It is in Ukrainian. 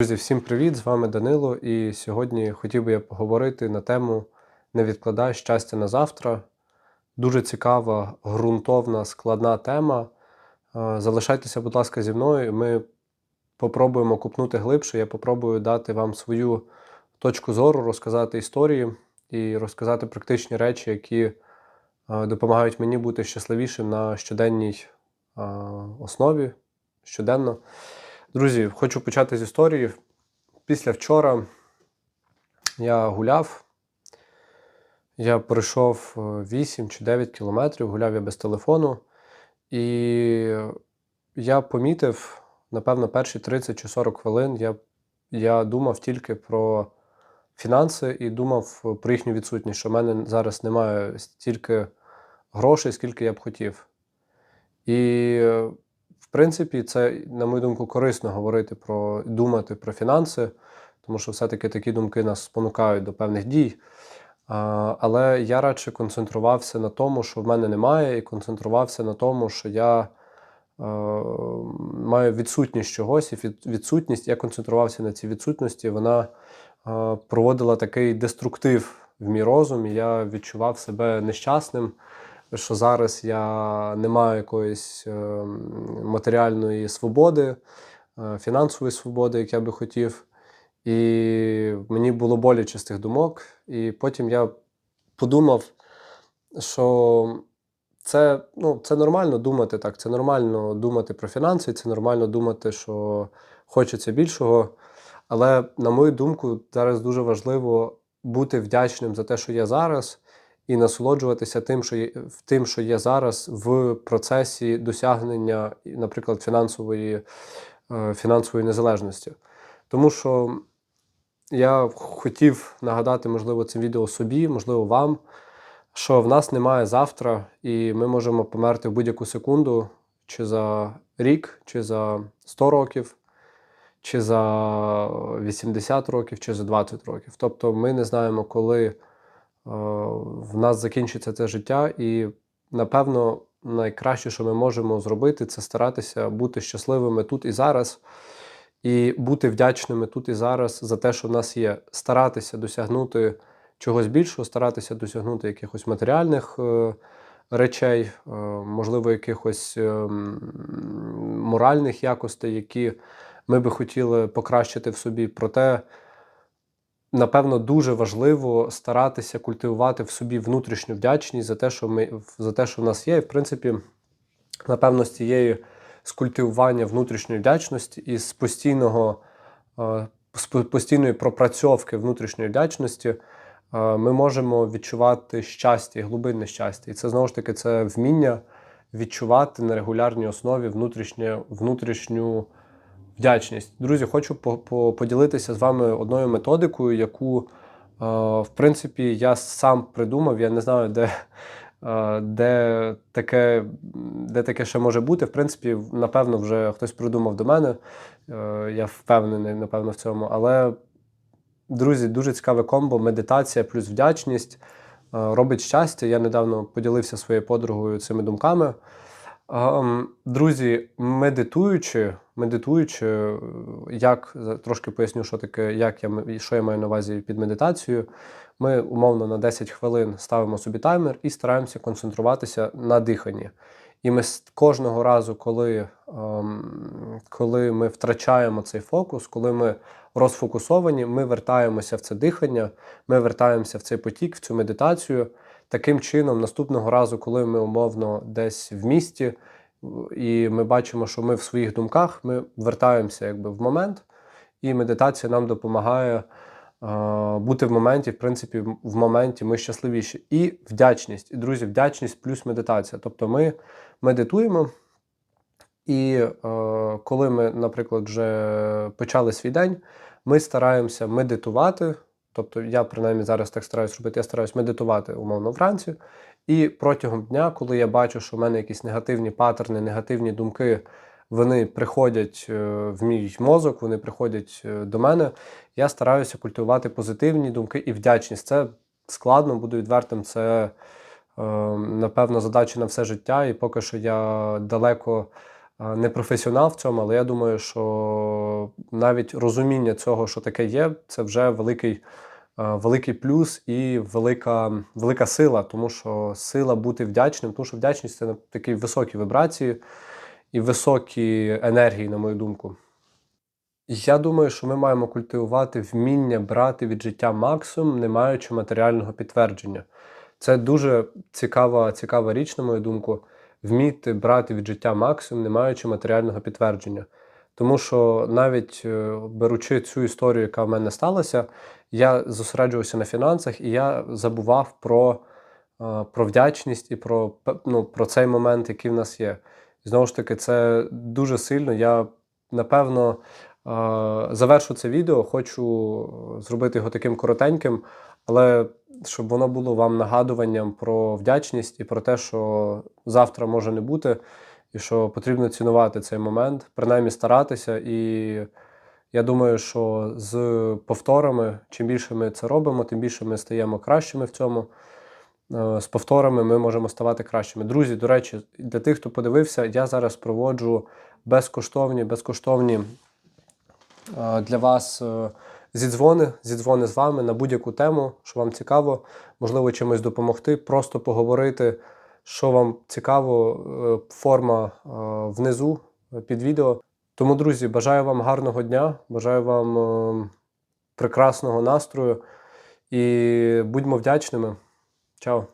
Друзі, всім привіт! З вами Данило. І сьогодні хотів би я поговорити на тему Не відкладай щастя на завтра. Дуже цікава, ґрунтовна, складна тема. Е, Залишайтеся, будь ласка, зі мною. Ми попробуємо купнути глибше. Я попробую дати вам свою точку зору, розказати історії і розказати практичні речі, які е, допомагають мені бути щасливішим на щоденній е, основі щоденно. Друзі, хочу почати з історії. Після вчора я гуляв. Я пройшов е, 8 чи 9 кілометрів, гуляв я без телефону. І я помітив, напевно, перші 30 чи 40 хвилин я, я думав тільки про фінанси і думав про їхню відсутність, що в мене зараз немає стільки грошей, скільки я б хотів. І е, в принципі, це, на мою думку, корисно говорити про думати про фінанси, тому що все-таки такі думки нас спонукають до певних дій. Але я радше концентрувався на тому, що в мене немає, і концентрувався на тому, що я е, маю відсутність чогось, і відсутність, я концентрувався на цій відсутності, вона е, проводила такий деструктив в мій розум, і я відчував себе нещасним що зараз я не маю якоїсь е, матеріальної свободи, е, фінансової свободи, як я би хотів. І мені було боляче з тих думок. І потім я подумав, що це, ну, це нормально думати так. Це нормально думати про фінанси, це нормально думати, що хочеться більшого. Але, на мою думку, зараз дуже важливо бути вдячним за те, що є зараз, і насолоджуватися тим, що є, тим, що є зараз в процесі досягнення, наприклад, фінансової, е, фінансової незалежності. Тому що я хотів нагадати, можливо, цим відео собі, можливо, вам, що в нас немає завтра, і ми можемо померти в будь-яку секунду, чи за рік, чи за 100 років, чи за 80 років, чи за 20 років. Тобто ми не знаємо, коли в нас закінчиться це життя, і напевно найкраще, що ми можемо зробити, це старатися бути щасливими тут і зараз, і бути вдячними тут і зараз за те, що в нас є, старатися досягнути чогось більшого, старатися досягнути якихось матеріальних е, речей, е, можливо, якихось е, моральних якостей, які ми би хотіли покращити в собі. Проте, напевно, дуже важливо старатися культивувати в собі внутрішню вдячність за те, що ми за те, що в нас є. І, в принципі, напевно, з цієї з культивування внутрішньої вдячності і з постійного е, з постійної пропрацьовки внутрішньої вдячності е, ми можемо відчувати щастя і глибинне щастя. І це знову ж таки це вміння відчувати на регулярній основі внутрішнє, внутрішню вдячність. Друзі, хочу по- по- поділитися з вами одною методикою, яку, е, в принципі, я сам придумав. Я не знаю, де, е, де, таке, де таке ще може бути. В принципі, напевно, вже хтось придумав до мене. Е, Я впевнений, напевно, в цьому. Але, друзі, дуже цікаве комбо: медитація плюс вдячність робить щастя. Я недавно поділився своєю подругою цими думками. Друзі, медитуючи, медитуючи, е, як трошки поясню, що таке, як я що я маю на увазі під медитацією. Ми умовно на 10 хвилин ставимо собі таймер і стараємося концентруватися на диханні. І ми кожного разу, коли, ем, коли ми втрачаємо цей фокус, коли ми розфокусовані, ми вертаємося в це дихання, ми вертаємося в цей потік, в цю медитацію. Таким чином, наступного разу, коли ми умовно десь в місті, і ми бачимо, що ми в своїх думках, ми вертаємося якби в момент, і медитація нам допомагає е, бути в моменті, в принципі, в моменті ми щасливіші. І вдячність. І, друзі, вдячність плюс медитація. Тобто ми медитуємо, і е, коли ми, наприклад, вже почали свій день, ми стараємося медитувати. Тобто, я принаймні зараз так стараюсь робити, я стараюсь медитувати умовно вранці. І протягом дня, коли я бачу, що в мене якісь негативні паттерни, негативні думки, вони приходять е, в мій мозок, вони приходять е, до мене. Я стараюся культивувати позитивні думки і вдячність. Це складно, буду відвертим. Це е, напевно задача на все життя, і поки що я далеко не професіонал в цьому, але я думаю, що навіть розуміння цього, що таке є, це вже великий, великий плюс і велика, велика сила, тому що сила бути вдячним, тому що вдячність це такі високі вібрації і високі енергії, на мою думку. Я думаю, що ми маємо культивувати вміння брати від життя максимум, не маючи матеріального підтвердження. Це дуже цікава, цікава річ, на мою думку, вміти брати від життя максимум, не маючи матеріального підтвердження. Тому що навіть е, беручи цю історію, яка в мене сталася, я зосереджувався на фінансах і я забував про, е, про вдячність і про, ну, про цей момент, який в нас є. Знову ж таки, це дуже сильно. Я напевно е, завершу це відео, хочу зробити його таким коротеньким, але щоб воно було вам нагадуванням про вдячність і про те, що завтра може не бути, і що потрібно цінувати цей момент, принаймні старатися. І я думаю, що з повторами, чим більше ми це робимо, тим більше ми стаємо кращими в цьому. Е, З повторами ми можемо ставати кращими. Друзі, до речі, для тих, хто подивився, я зараз проводжу безкоштовні, безкоштовні е, для вас е, зідзвони, зідзвони з вами на будь-яку тему, що вам цікаво, можливо, чимось допомогти, просто поговорити, що вам цікаво, е, форма е, внизу е, під відео. Тому, друзі, бажаю вам гарного дня, бажаю вам прекрасного настрою і будьмо вдячними. Чао!